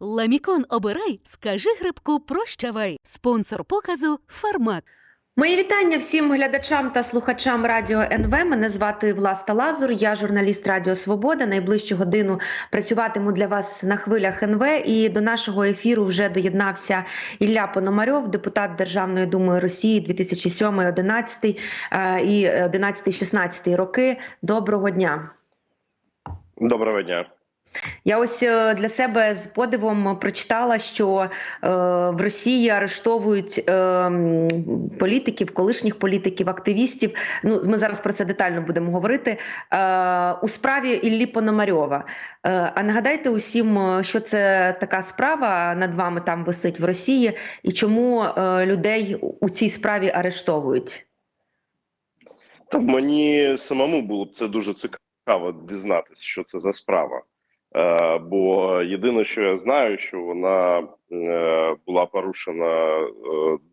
Ламікон обирай, скажи грибку прощавай. Спонсор показу Фармак. Мої вітання всім глядачам та слухачам Радіо НВ. Мене звати Власта Лазур. Я журналіст Радіо Свобода. Найближчу годину працюватиму для вас на хвилях НВ. І до нашого ефіру вже доєднався Ілля Пономарьов, депутат Державної думи Росії 2007-2011 е, і 11-16 роки. Доброго дня. Доброго дня. Я ось е, для себе з подивом прочитала, що е, в Росії арештовують е, політиків, колишніх політиків, активістів. Ну, ми зараз про це детально будемо говорити. Е, у справі Іллі Пономарьова. Е, а нагадайте усім, е, що це така справа над вами там висить в Росії, і чому е, людей у цій справі арештовують? Та мені самому було б це дуже цікаво дізнатися, що це за справа. Е, бо єдине, що я знаю, що вона е, була порушена е,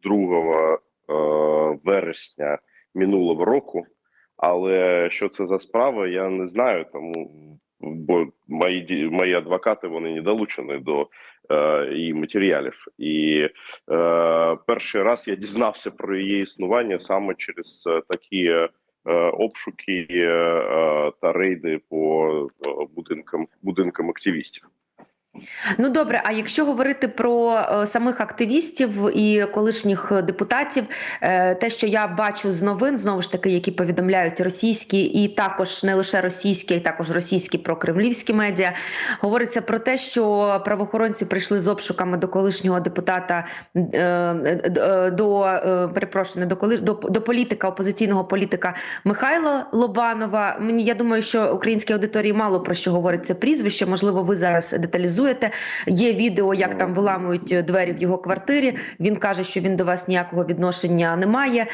2 е, вересня минулого року. Але що це за справа, я не знаю. Тому бо мої мої адвокати вони не долучені до е, її матеріалів. І е, перший раз я дізнався про її існування саме через такі обшуки е, е, та рейди по е, будинкам будинкам активістів. Ну добре, а якщо говорити про е, самих активістів і колишніх депутатів, е, те, що я бачу з новин, знову ж таки, які повідомляють російські, і також не лише російські, а й також російські прокремлівські медіа, говориться про те, що правоохоронці прийшли з обшуками до колишнього депутата е, до перепрошую, до коли до, до політика, опозиційного політика Михайла Лобанова. Мені я думаю, що українській аудиторії мало про що говорить це прізвище. Можливо, ви зараз деталізуєте. Є відео, як там виламують двері в його квартирі. Він каже, що він до вас ніякого відношення не має.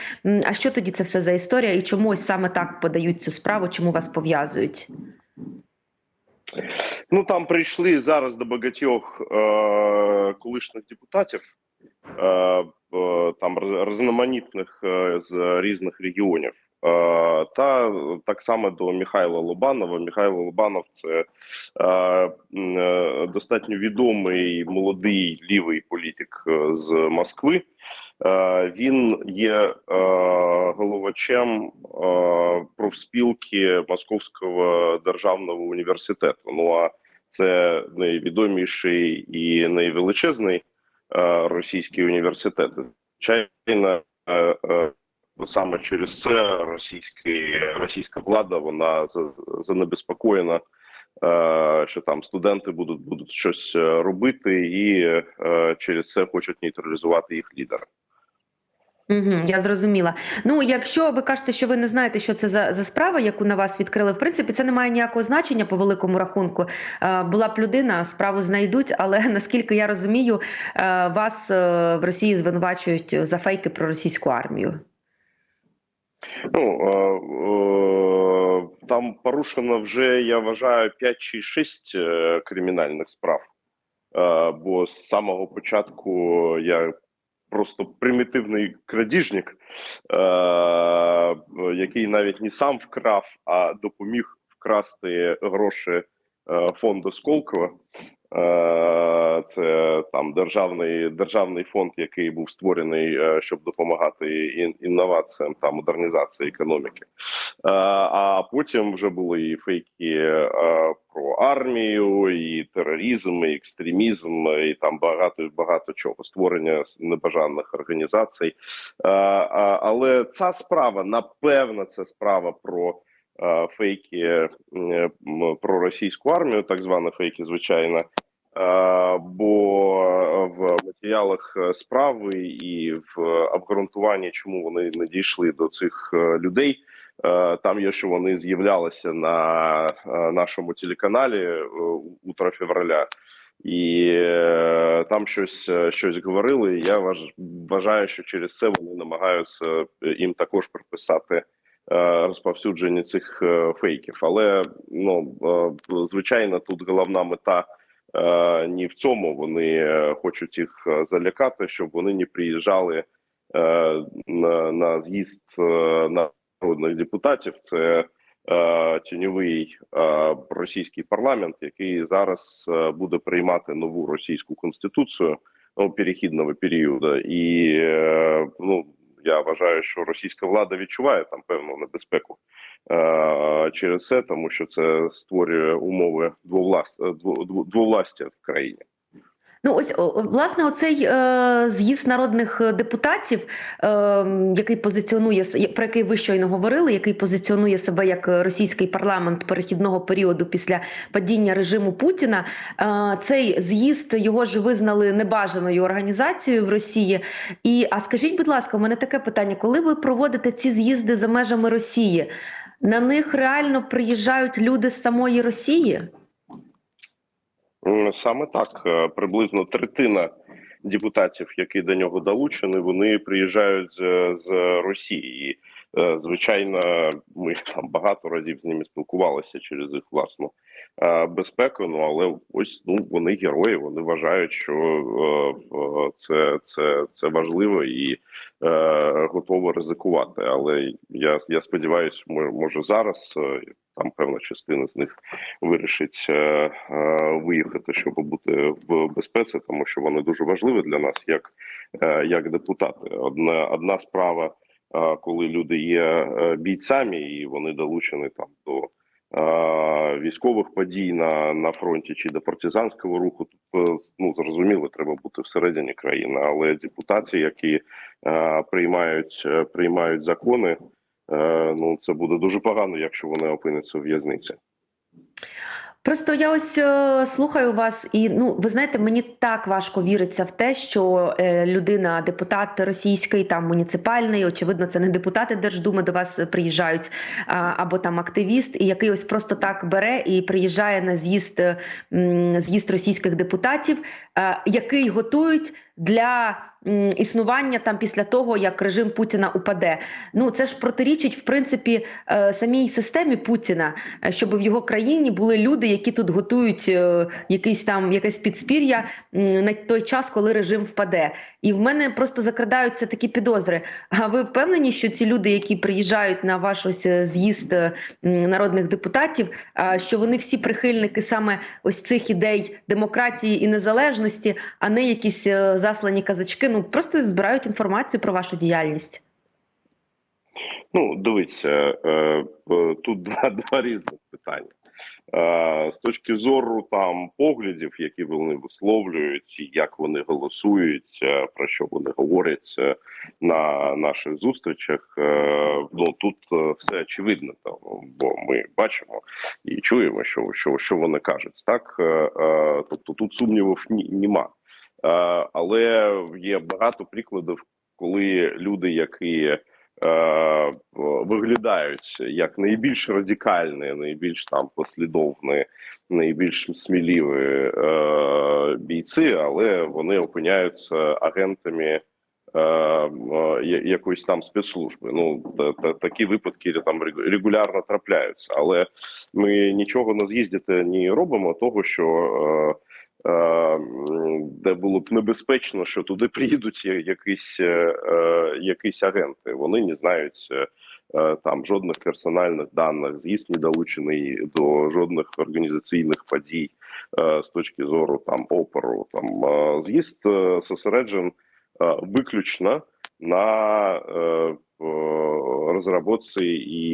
А що тоді це все за історія? І чому ось саме так подають цю справу? Чому вас пов'язують? Ну там прийшли зараз до багатьох е, колишніх депутатів, е, е, там роз- різноманітних е, з різних регіонів. Е, та так само до Михайла Лобанова. Михайло Лобанов це е, е, достатньо відомий молодий лівий політик з Москви. Він є головачем профспілки Московського державного університету. Ну а це найвідоміший і найвеличезний російський університет. Звичайно, саме через це російський, російська влада вона занебезпокоєна, е, що там студенти будуть будуть щось е, робити, і е, через це хочуть нейтралізувати їх лідера. Я зрозуміла. Ну, якщо ви кажете, що ви не знаєте, що це за, за справа, яку на вас відкрили, в принципі, це не має ніякого значення по великому рахунку. Е, була б людина, справу знайдуть, але наскільки я розумію, е, вас е, в Росії звинувачують за фейки про російську армію. Ну там порушено вже, я вважаю, 5 чи 6 е, кримінальних справ. Бо з самого початку я просто примітивний крадіжник, який навіть не сам вкрав, а допоміг вкрасти гроші е, фонду Сколково. Це там державний державний фонд, який був створений, е, щоб допомагати інноваціям та модернізації економіки. Е, А потім вже були і фейки е, про армію, і тероризм, і екстремізм, і там багато багато чого створення небажаних організацій. Але ця справа, напевно, це справа про. Фейки про російську армію, так звані фейки, звичайно, бо в матеріалах е, справи і в обґрунтуванні, чому вони не дійшли до цих е, людей, е, там є, що вони з'являлися на е, нашому телеканалі е, утро февраля, і е, там щось е, щось говорили. Я вваж- вважаю, що через це вони намагаються е, їм також приписати. е, Розповсюдження цих е, фейків, але ну е, звичайно, тут головна мета е, ні в цьому. Вони е, хочуть їх е, залякати, щоб вони не приїжджали е, на, на з'їзд е, народних депутатів. Це е, тіньовий е, російський парламент, який зараз е, буде приймати нову російську конституцію ну, перехідного періоду, і е, ну я вважаю, що російська влада відчуває там певну небезпеку е, через це, тому що це створює умови двовласт, дво- дво- двовластя в країні. Ну, ось власне, оцей е, з'їзд народних е, депутатів, е, який позиціонує про який ви щойно говорили, який позиціонує себе як е, російський парламент перехідного періоду після падіння режиму Путіна. Е, цей з'їзд його ж визнали небажаною організацією в Росії. І а скажіть, будь ласка, у мене таке питання: коли ви проводите ці з'їзди за межами Росії, на них реально приїжджають люди з самої Росії? Саме так, Е, приблизно третина депутатів, які до нього долучені, вони приїжджають з, з Росії. Е, звичайно, ми там багато разів з ними спілкувалися через їх власну е, безпеку. Ну але ось ну вони герої. Вони вважають, що е, це, це, це важливо і готові ризикувати. Але я, я сподіваюся, може, зараз там певна частина з них вирішить виїхати, щоб бути в безпеці, тому що вони дуже важливі для нас, як, як депутати. Одна одна справа, коли люди є е, бійцями і вони долучені там до. Військових подій на, на фронті чи до партизанського руху тут е, ну зрозуміло, треба бути всередині країни, але депутати, які е, приймають приймають закони, ну це буде дуже погано, якщо вони опиняться в в'язниці. Просто я ось е, слухаю вас, і ну ви знаєте, мені так важко віриться в те, що е, людина, депутат російський, там муніципальний, очевидно, це не депутати Держдуми до вас приїжджають, а, або там активіст, і який ось просто так бере і приїжджає на з'їзд е, з'їзд російських депутатів, е, який готують для існування там після того, як режим Путіна упаде. Ну це ж протирічить в принципі е, самій системі Путіна, е, щоб в його країні були люди, які тут готують е, якийсь там якесь підспір'я на той час, коли режим впаде. І в мене просто закрадаються такі підозри. А ви впевнені, що ці люди, які приїжджають на ваш ось з'їзд народних депутатів, що вони всі прихильники саме ось цих ідей демократії і незалежності, а не якісь заслані казачки? Ну просто збирають інформацію про вашу діяльність. Ну, дивіться, е, е, тут два, два різних питання. Е, З точки зору там поглядів, які вони висловлюють, як вони голосують, про що вони говорять на наших зустрічах. Ну тут все очевидно, бо ми бачимо і чуємо, що, що, що вони кажуть. Так, тобто тут сумнівів ні, нема. Е, Але є багато прикладів, коли люди, які е, виглядають як найбільш радикальні, найбільш там послідовні, найбільш сміливі е, бійці, але вони опиняються агентами. Якоїсь там спецслужби. Ну та, та, такі випадки там регулярно трапляються, але ми нічого на з'їзді не робимо, того що де було б небезпечно, що туди приїдуть якісь, е, е, якісь агенти. Вони не знають е, е, там жодних персональних даних, з'їзд не долучений до жодних організаційних подій е, з точки зору там опору. Там е, з'їзд е, зосереджен е, виключно на е, розробці і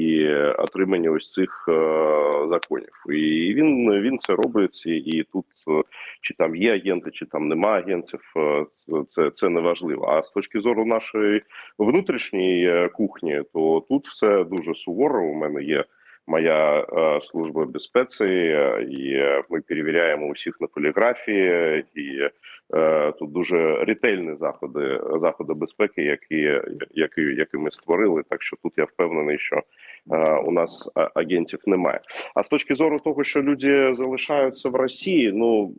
отриманні ось цих е, законів. І він він це робить, і, тут е, чи там є агенти, чи там нема агентів, е, це, це не важливо. А з точки зору нашої внутрішньої кухні, то тут все дуже суворо. У мене є моя е, служба безпеці, і е, ми перевіряємо усіх на поліграфії, і е, тут дуже ретельні заходи заходи безпеки, які, які, які ми створили. Так що тут я впевнений, що е, у нас агентів немає. А з точки зору того, що люди залишаються в Росії, ну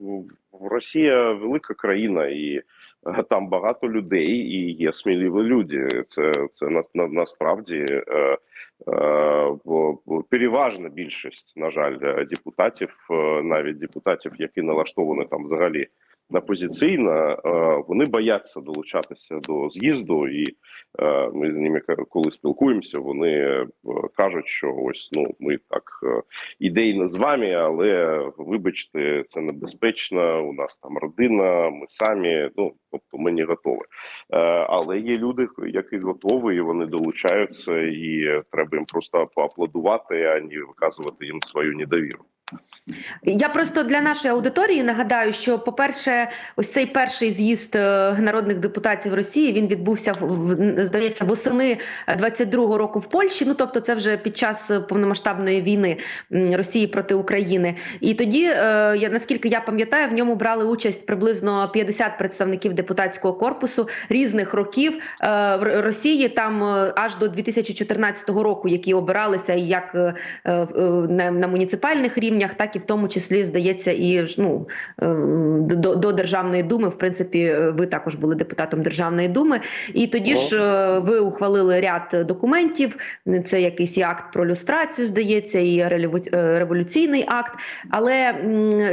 е, Росія велика країна і. Е, Там багато людей і є сміливі люди. Це це на, на, насправді е, е, переважна більшість, на жаль, е, депутатів, е, навіть депутатів, які налаштовані там взагалі опозиційна, е, вони бояться долучатися до з'їзду, і е, ми з ними коли спілкуємося, вони е, кажуть, що ось ну ми так ідейно з вами, але вибачте, це небезпечно. У нас там родина, ми самі. Ну тобто ми не готові. Але є люди, які готові, і вони долучаються, і треба їм просто поаплодувати, а не виказувати їм свою недовіру. Я просто для нашої аудиторії нагадаю, що, по-перше, ось цей перший з'їзд е, народних депутатів Росії він відбувся здається восени 22-го року в Польщі. Ну тобто, це вже під час е, повномасштабної війни Росії проти України. І тоді, е, я наскільки я пам'ятаю, в ньому брали участь приблизно 50 представників депутатського корпусу різних років е, в Росії. Там е, аж до 2014 року, які обиралися як е, е, е, на муніципальних рівнях, так і в тому числі здається, і ну е, до, до Державної думи. В принципі, е, ви також були депутатом Державної думи. І тоді ж е, ви ухвалили ряд документів. Це якийсь і акт про люстрацію, здається, і е, революційний акт. Але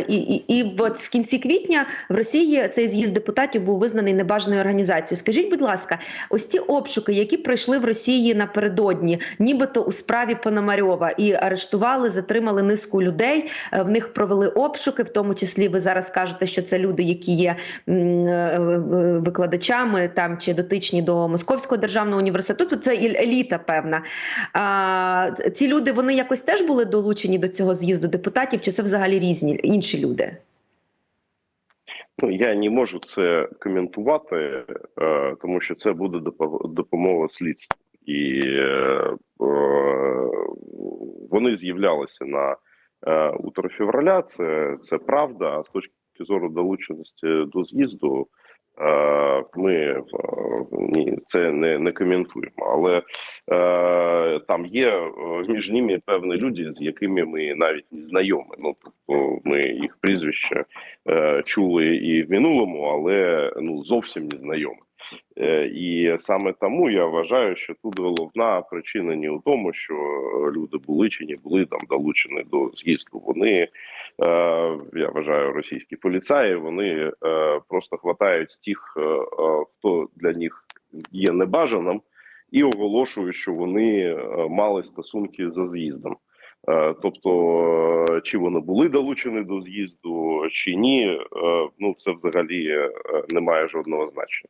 і, і, і от в кінці квітня в Росії цей з'їзд депутатів був визнаний небажаною організацією. Скажіть, будь ласка, ось ці обшуки, які пройшли в Росії напередодні, нібито у справі Пономарьова, і арештували, затримали низку людей. Е, В них провели обшуки, в тому числі ви зараз кажете, що це люди, які є е, е, викладачами там чи дотичні до Московського державного університету. Це еліта певна. А, ці люди вони якось теж були долучені до цього з'їзду депутатів, чи це взагалі різні інші люди? Ну я не можу це коментувати, тому що це буде допомога слідству, і вони з'являлися на утро февраля. Це, це правда. А з точки зору долученості до з'їзду. е, Ми е, ні, це не, не коментуємо, але е, там є е, між ними певні люди, з якими ми навіть не знайомі. Ну тобто ми їх прізвища е, чули і в минулому, але ну зовсім не знайомі. Е, і саме тому я вважаю, що тут головна причина не у тому, що люди були чи не були там долучені до з'їзду. Вони е, я вважаю, російські поліцаї вони е, просто хватають тих, хто для них є небажаним, і оголошують, що вони мали стосунки за з'їздом. Тобто, чи вони були долучені до з'їзду, чи ні, ну це взагалі не має жодного значення.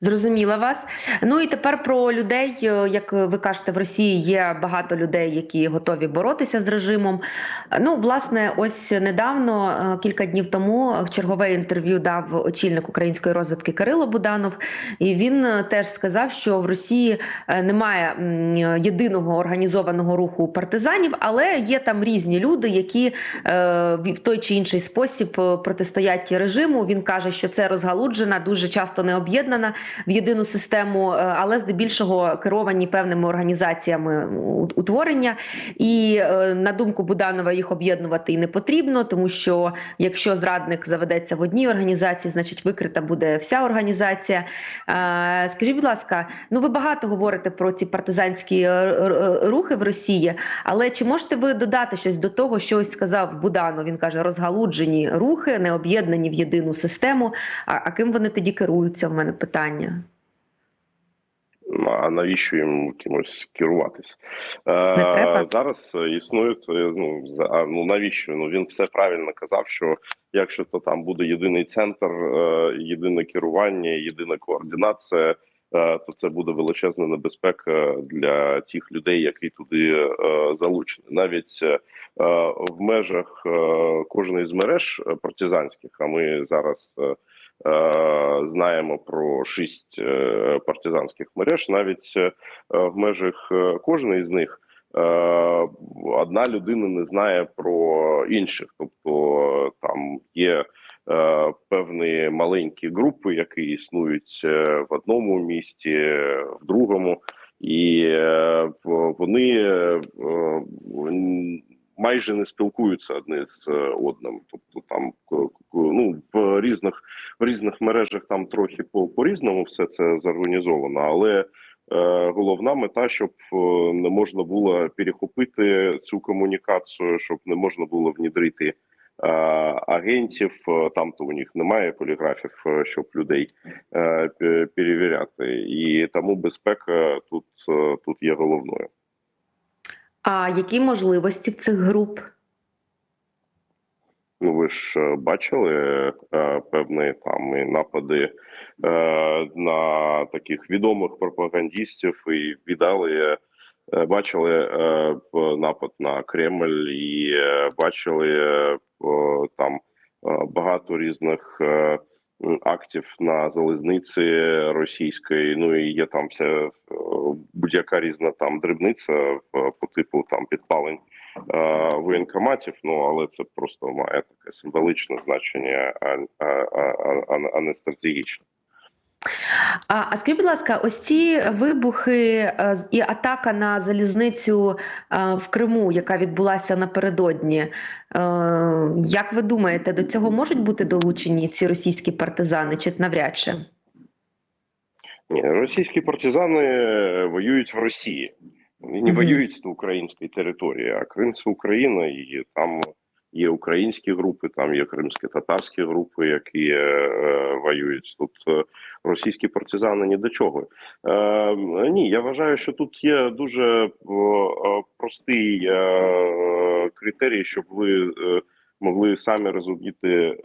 Зрозуміла вас. Ну і тепер про людей, е, як ви кажете, в Росії є багато людей, які готові боротися з режимом. Ну, власне, ось недавно, е, кілька днів тому, чергове інтерв'ю дав очільник української розвідки Кирило Буданов, і він е, теж сказав, що в Росії немає єдиного організованого руху партизанів, але є там різні люди, які в той чи інший спосіб протистоять режиму. Він каже, що це розгалуджена, дуже часто не об'єднана в єдину систему, е, але здебільшого керовані певними організаціями утворення. І е, на думку Буданова їх об'єднувати і не потрібно, тому що якщо зрадник заведеться в одній організації, значить викрита буде вся організація. Е, Скажіть, будь ласка, ну ви багато говорите про ці партизанські рухи в Росії, але чи можете ви додати щось до того, що ось сказав Буданов? Він каже, розгалуджені рухи, не об'єднані в єдину систему. А ким вони тоді керуються? В мене питання. Ну, А навіщо їм кимось керуватись? Не? Е, зараз е, Ну за- ну навіщо? Ну він все правильно казав, що якщо то там буде єдиний центр, е, єдине керування, єдина координація, е, то це буде величезна небезпека для тих людей, які туди е, залучені. Навіть в межах кожної з мереж партизанських, а ми зараз. Е, знаємо про шість е, партизанських мереж. Навіть е, в межах кожної з них одна людина не знає про інших. Тобто там є певні маленькі групи, які існують в одному місті, в другому, і вони майже не спілкуються одне з е, одним. Тобто там к- к- ну в різних в різних мережах там трохи по по різному все це зорганізовано, але е, головна мета, щоб е, не можна було перехопити цю комунікацію, щоб не можна було внідрити е, агентів. Е, Там то у них немає поліграфів, е, щоб людей е, перевіряти, і тому безпека тут, е, тут є головною. А які можливості в цих груп? Ну, ви ж е, бачили е, певні там і напади е, на таких відомих пропагандистів і віддали. е, Бачили е, напад на Кремль і е, бачили е, там е, багато різних е, актів на залізниці російської. Ну і є там вся е, будь-яка різна там дрібниця е, по типу там підпалень е, воєнкоматів. Ну але це просто має таке символичне значення, а, а, а, а не стратегічне. А, а скажіть, будь ласка, ось ці вибухи е, і атака на залізницю е, в Криму, яка відбулася напередодні. е, Як ви думаєте, до цього можуть бути долучені ці російські партизани, чи навряд чи? Ні, російські партизани воюють в Росії. Вони не воюють на українській території, а Крим це Україна, і там є українські групи, там є кримсько-татарські групи, які е, е, воюють. Тут е, російські партизани ні до чого. Е, ні, я вважаю, що тут є дуже е, простий е, критерій, щоб ви могли самі розуміти, е,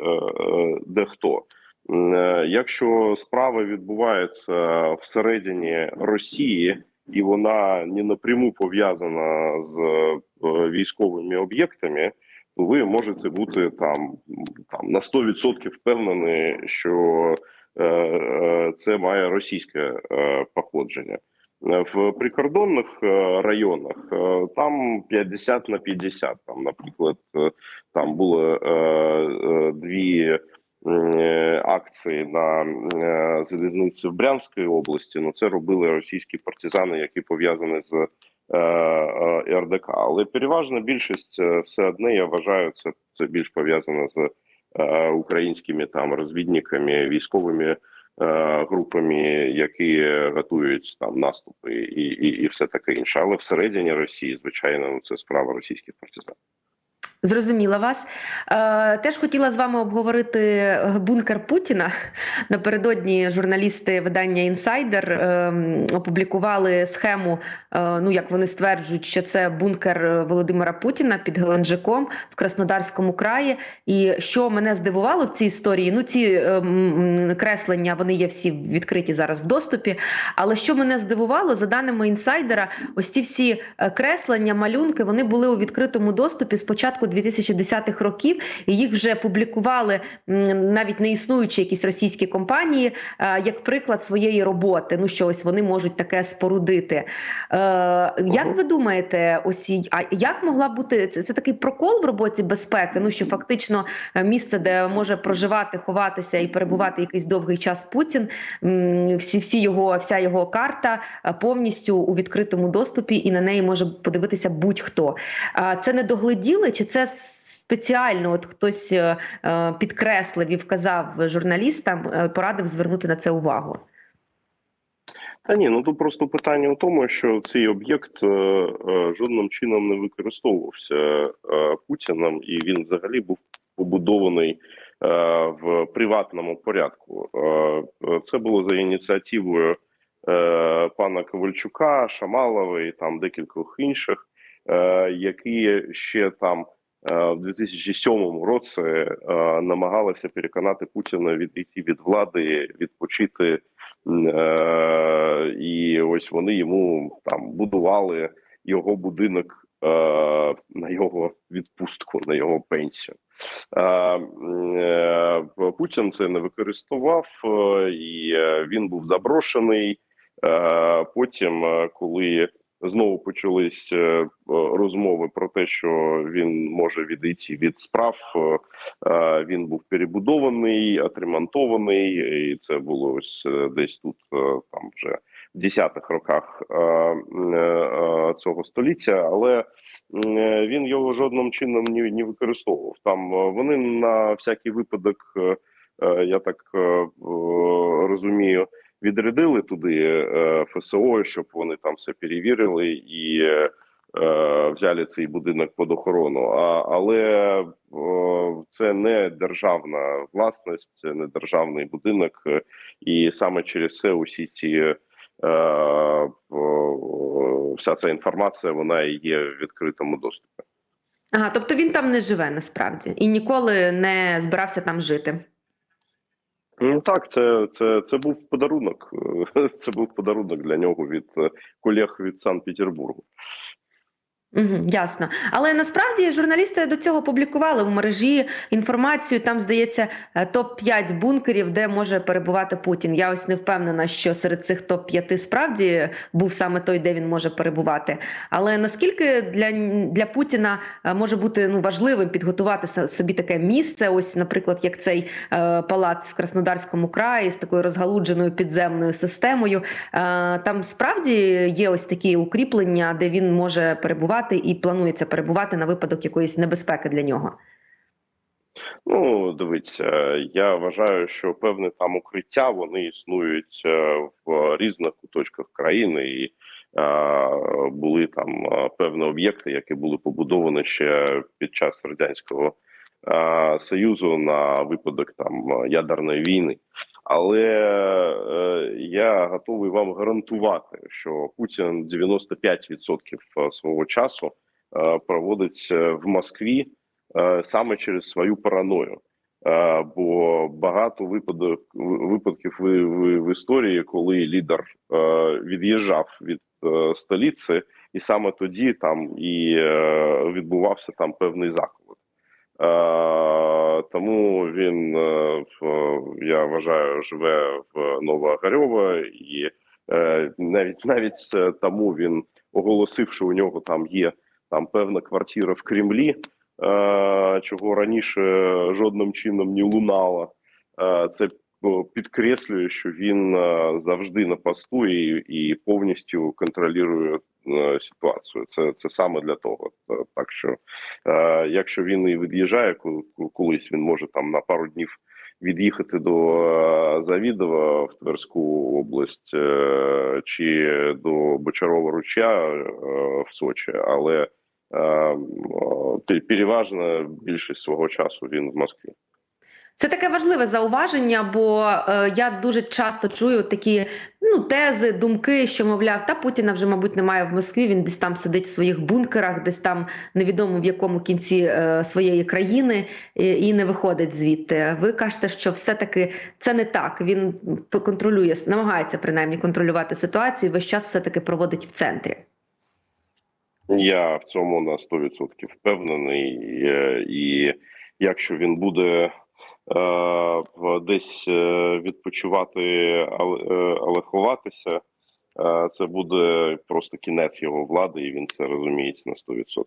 де хто. Е, Якщо справа відбувається всередині Росії, і вона не напряму пов'язана з військовими об'єктами, ви можете бути там, там на 100% впевнені, що е, е, це має російське е, походження. В прикордонних е, районах е, там 50 на 50. Там, наприклад, там було е, дві акції на залізниці в Брянській області. Ну це робили російські партизани, які пов'язані з РДК. Але переважна більшість е, все одне, я вважаю, це, це більш пов'язано з е, українськими там розвідниками, військовими е, групами, які готують там наступи і, і, і все таке інше. Але всередині Росії, звичайно, ну, це справа російських партизан. Зрозуміла вас. Е, теж хотіла з вами обговорити е, бункер Путіна. Напередодні журналісти видання Інсайдер е, опублікували схему. ну як вони стверджують, що це бункер Володимира Путіна під Геленджиком в Краснодарському краї. І що мене здивувало в цій історії, ну ці креслення вони є всі відкриті зараз в доступі. Але що мене здивувало, за даними інсайдера, ось ці всі креслення, малюнки вони були у відкритому доступі з початку 2010-х років, і їх вже публікували навіть не існуючі якісь російські компанії, е, як приклад своєї роботи. Ну що ось вони можуть таке спорудити. Е, Як ви думаєте, ось а як могла бути це, це такий прокол в роботі безпеки? Ну що фактично е, місце, де може проживати, ховатися і перебувати якийсь довгий час Путін, всі, всі його, вся його карта повністю у відкритому доступі, і на неї може подивитися будь-хто. Це не догледіли, чи це спеціально? От хтось е, е, підкреслив і вказав журналістам, е, порадив звернути на це увагу. Та ні, ну тут просто питання у тому, що цей об'єкт е, е, жодним чином не використовувався е, Путіним, і він взагалі був побудований е, в приватному порядку. Е, це було за ініціативою е, пана Ковальчука, Шамалова і там декількох інших, е, які ще там. Е, В 2007 році е, намагалися переконати Путіна відійти від влади, відпочити Е, і ось вони йому там будували його будинок на його відпустку, на його пенсію. Путін це не використовував, і він був заброшений. Потім, коли знову почались е, розмови про те, що він може відійти від справ. е, Е, Він був перебудований, отремонтований, і це було ось е, десь тут, е, там вже в 10-х роках е, е, е, цього століття, але е, він його жодним чином не, використовував. Там е, вони на всякий випадок, е, е, я так е, е, розумію, відрядили туди е, ФСО, щоб вони там все перевірили і. е, е, взяли цей будинок під охорону. Але це не державна власність, це не державний будинок, і саме через це усі ці вся ця інформація вона є в відкритому доступі. Ага, тобто він там не живе насправді і ніколи не збирався там жити. Ну так, це, це, це був подарунок. Це був подарунок для нього від е, колег від Санкт-Петербургу. Угу, ясно. Але насправді журналісти до цього публікували в мережі інформацію. Там здається топ 5 бункерів, де може перебувати Путін. Я ось не впевнена, що серед цих топ 5 справді був саме той, де він може перебувати. Але наскільки для, для Путіна е, може бути ну важливим підготувати собі таке місце? Ось, наприклад, як цей е, палац в Краснодарському краї з такою розгалудженою підземною системою. Е, там справді є ось такі укріплення, де він може перебувати і планується перебувати на випадок якоїсь небезпеки для нього. Ну, дивіться, я вважаю, що певне там укриття вони існують е, в різних куточках країни, і е, були там е, певні об'єкти, які були побудовані ще під час радянського е, союзу на випадок там ядерної війни. Але е, я готовий вам гарантувати, що Путін 95% свого часу е, проводить е, в Москві е, саме через свою параною. Е, Бо багато випадок випадків в, в, в історії, коли лідер е, від'їжджав від е, столиці, і саме тоді там і е, відбувався там певний заколот. Е, тому він е, я вважаю живе в Новоагарьово і е, навіть навіть тому він оголосив, що у нього там є там певна квартира в Кремлі, чого раніше жодним чином не лунало. Це підкреслює, що він е, завжди на посту і, і повністю контролює е, ситуацію. Це, це саме для того. Е, Так що, якщо він і від'їжджає ко- ко- колись, він може там на пару днів від'їхати до Завідова в Тверську область чи до Бочарова ручя е, в Сочі, але переважна більшість свого часу він в Москві. Це таке важливе зауваження, бо е, я дуже часто чую такі ну тези, думки, що мовляв, та Путіна вже, мабуть, немає в Москві. Він десь там сидить в своїх бункерах, десь там невідомо в якому кінці е, своєї країни і, і не виходить звідти. Ви кажете, що все-таки це не так. Він контролює, намагається принаймні контролювати ситуацію. Весь час все таки проводить в центрі. Я в цьому на 100% впевнений. Е, І якщо він буде десь е, відпочивати, але, е, ховатися, е, це буде просто кінець його влади, і він це розуміється на 100%.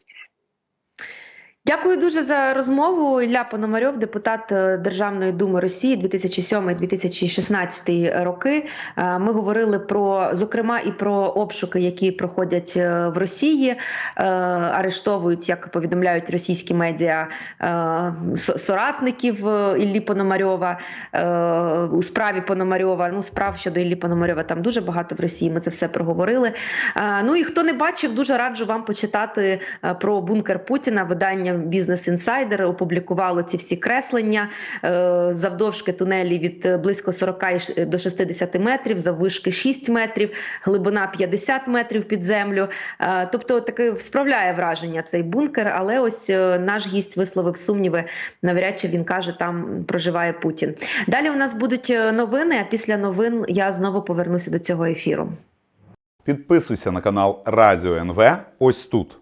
Дякую дуже за розмову. Ілля Пономарьов, депутат е, Державної думи Росії 2007-2016 роки. Е, Ми говорили про зокрема і про обшуки, які проходять е, в Росії, арештовують, як повідомляють російські медіа, соратників Іллі Пономарьова у справі Пономарьова. Ну, справ щодо Іллі Пономарьова там дуже багато в Росії. Ми це все проговорили. Ну і хто не бачив, дуже раджу вам почитати про бункер Путіна. Видання Бізнес Інсайдер опублікувало ці всі креслення е, завдовжки тунелі від е, близько 40 до 60 метрів, заввишки 6 метрів, глибина 50 метрів під землю. Е, Тобто таке справляє враження цей бункер. Але ось е, наш гість висловив сумніви. Навряд чи він каже, там проживає Путін. Далі у нас будуть е, новини. А після новин я знову повернуся до цього ефіру. Підписуйся на канал Радіо НВ ось тут.